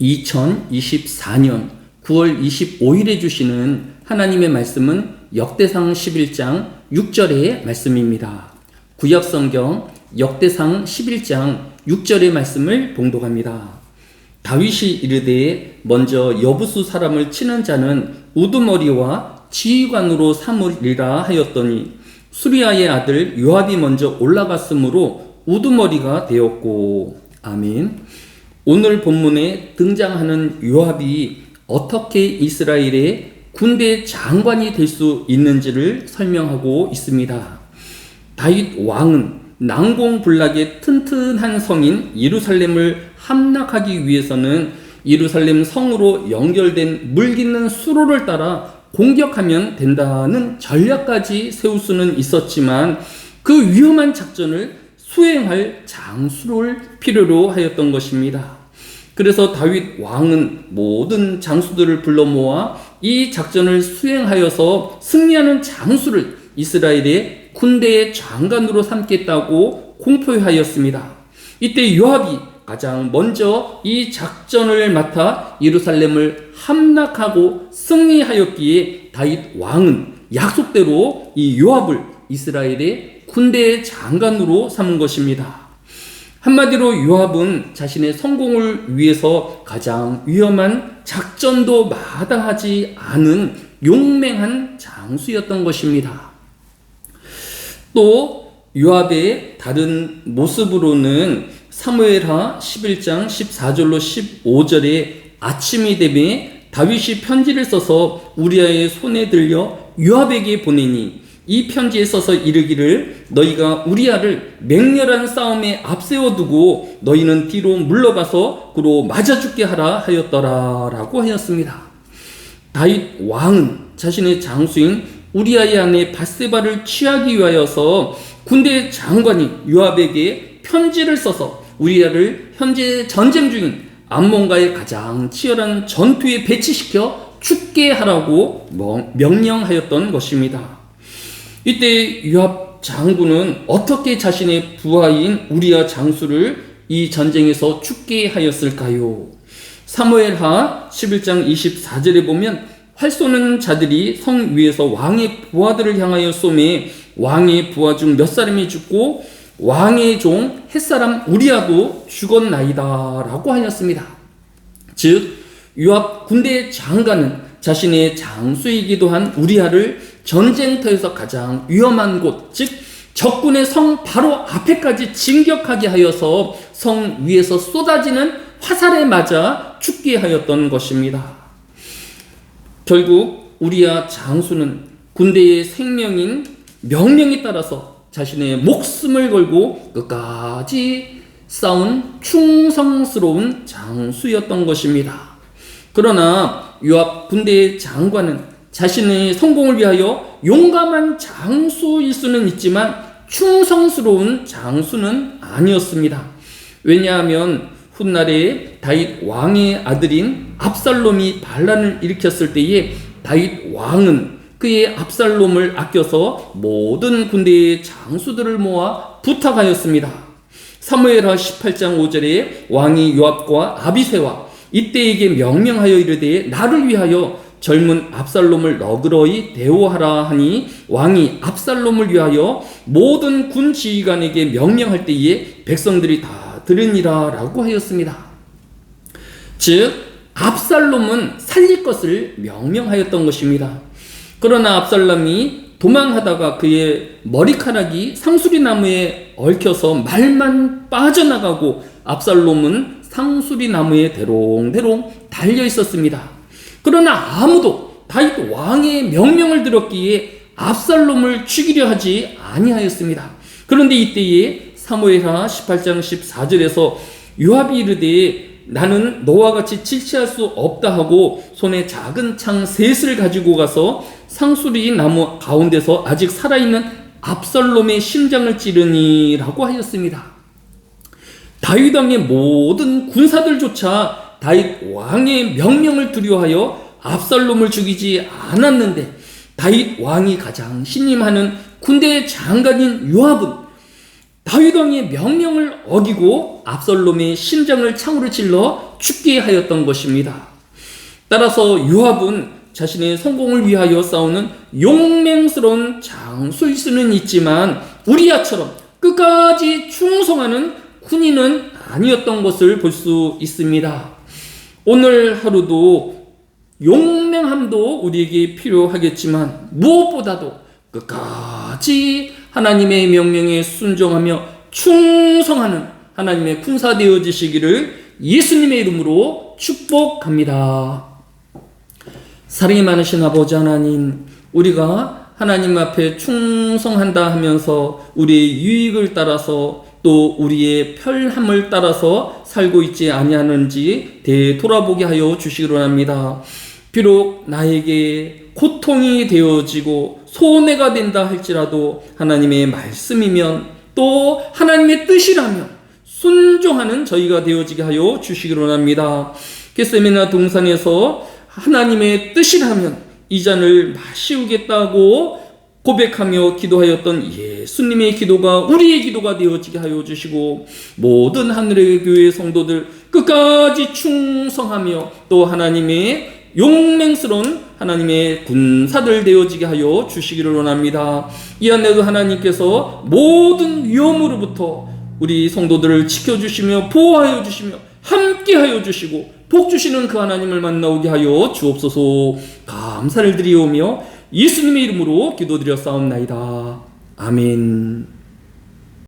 2024년 9월 25일에 주시는 하나님의 말씀은 역대상 11장 6절의 말씀입니다. 구약 성경 역대상 11장 6절의 말씀을 봉독합니다. 다윗이 이르되 먼저 여부수 사람을 치는 자는 우두머리와 지휘관으로 삼으리라 하였더니 수리아의 아들 요압이 먼저 올라갔으므로 우두머리가 되었고 아멘. 오늘 본문에 등장하는 요압이 어떻게 이스라엘의 군대 장관이 될 수 있는지를 설명하고 있습니다. 다윗 왕은 난공불락의 튼튼한 성인 예루살렘을 함락하기 위해서는 예루살렘 성으로 연결된 물깃는 수로를 따라 공격하면 된다는 전략까지 세울 수는 있었지만 그 위험한 작전을 수행할 장수를 필요로 하였던 것입니다. 그래서 다윗 왕은 모든 장수들을 불러 모아 이 작전을 수행하여서 승리하는 장수를 이스라엘의 군대의 장관으로 삼겠다고 공표하였습니다. 이때 요압이 가장 먼저 이 작전을 맡아 예루살렘을 함락하고 승리하였기에 다윗 왕은 약속대로 이 요압을 이스라엘의 군대의 장관으로 삼은 것입니다. 한마디로 요압은 자신의 성공을 위해서 가장 위험한 작전도 마다하지 않은 용맹한 장수였던 것입니다. 또 요압의 다른 모습으로는 사무엘하 11장 14절로 15절에 아침이 되매 다윗이 편지를 써서 우리아의 손에 들려 요압에게 보내니 이 편지에 써서 이르기를 너희가 우리아를 맹렬한 싸움에 앞세워 두고 너희는 뒤로 물러가서 그로 맞아 죽게 하라 하였더라라고 하였습니다. 다윗 왕은 자신의 장수인 우리아의 아내 바세바를 취하기 위하여서 군대 장관이 요압에게 편지를 써서 우리아를 현재 전쟁 중인 암몬과의 가장 치열한 전투에 배치시켜 죽게 하라고 명령하였던 것입니다. 이때 유압 장군은 어떻게 자신의 부하인 우리아 장수를 이 전쟁에서 죽게 하였을까요? 사무엘하 11장 24절에 보면 활 쏘는 자들이 성 위에서 왕의 부하들을 향하여 쏘매 왕의 부하 중 몇 사람이 죽고 왕의 종 햇사람 우리아도 죽었나이다라고 하였습니다. 즉 유압 군대 장관은 자신의 장수이기도 한 우리아를 전쟁터에서 가장 위험한 곳, 즉 적군의 성 바로 앞에까지 진격하게 하여서 성 위에서 쏟아지는 화살에 맞아 죽게 하였던 것입니다. 결국 우리야 장수는 군대의 생명인 명령에 따라서 자신의 목숨을 걸고 끝까지 싸운 충성스러운 장수였던 것입니다. 그러나 유압 군대의 장관은 자신의 성공을 위하여 용감한 장수일 수는 있지만 충성스러운 장수는 아니었습니다. 왜냐하면 훗날에 다윗 왕의 아들인 압살롬이 반란을 일으켰을 때에 다윗 왕은 그의 압살롬을 아껴서 모든 군대의 장수들을 모아 부탁하였습니다. 사무엘하 18장 5절에 왕이 요압과 아비세와 이때에게 명령하여 이르되 나를 위하여 젊은 압살롬을 너그러이 대우하라 하니 왕이 압살롬을 위하여 모든 군 지휘관에게 명령할 때에 백성들이 다 들으니라라고 하였습니다. 즉 압살롬은 살릴 것을 명령하였던 것입니다. 그러나 압살롬이 도망하다가 그의 머리카락이 상수리 나무에 얽혀서 말만 빠져나가고 압살롬은 상수리 나무에 대롱대롱 달려 있었습니다. 그러나 아무도 다윗 왕의 명령을 들었기에 압살롬을 죽이려 하지 아니하였습니다. 그런데 이때에 사무엘하 18장 14절에서 요압이 이르되 나는 너와 같이 질치할 수 없다 하고 손에 작은 창 셋을 가지고 가서 상수리 나무 가운데서 아직 살아있는 압살롬의 심장을 찌르니라고 하였습니다. 다윗 왕의 모든 군사들조차 다윗 왕의 명령을 두려워하여 압살롬을 죽이지 않았는데 다윗 왕이 가장 신임하는 군대 장관인 요압은 다윗 왕의 명령을 어기고 압살롬의 심장을 창으로 찔러 죽게 하였던 것입니다. 따라서 요압은 자신의 성공을 위하여 싸우는 용맹스러운 장수일 수는 있지만 우리야처럼 끝까지 충성하는 군인은 아니었던 것을 볼 수 있습니다. 오늘 하루도 용맹함도 우리에게 필요하겠지만 무엇보다도 끝까지 하나님의 명령에 순종하며 충성하는 하나님의 군사 되어 지시기를 예수님의 이름으로 축복합니다. 사랑이 많으신 아버지 하나님, 우리가 하나님 앞에 충성한다 하면서 우리의 유익을 따라서 또 우리의 편함을 따라서 살고 있지 아니하는지 되돌아보게 하여 주시기 원합니다. 비록 나에게 고통이 되어지고 손해가 된다 할지라도 하나님의 말씀이면 또 하나님의 뜻이라면 순종하는 저희가 되어지게 하여 주시기를 원합니다. 게세메나 동산에서 하나님의 뜻이라면 이 잔을 마시우겠다고 고백하며 기도하였던 예수님의 기도가 우리의 기도가 되어지게 하여 주시고 모든 하늘의 교회 성도들 끝까지 충성하며 또 하나님의 용맹스러운 하나님의 군사들 되어지게 하여 주시기를 원합니다. 이 안에도 하나님께서 모든 위험으로부터 우리 성도들을 지켜주시며 보호하여 주시며 함께하여 주시고 복 주시는 그 하나님을 만나오게 하여 주옵소서 감사를 드리오며 예수님의 이름으로 기도드려 싸움나이다. 아멘.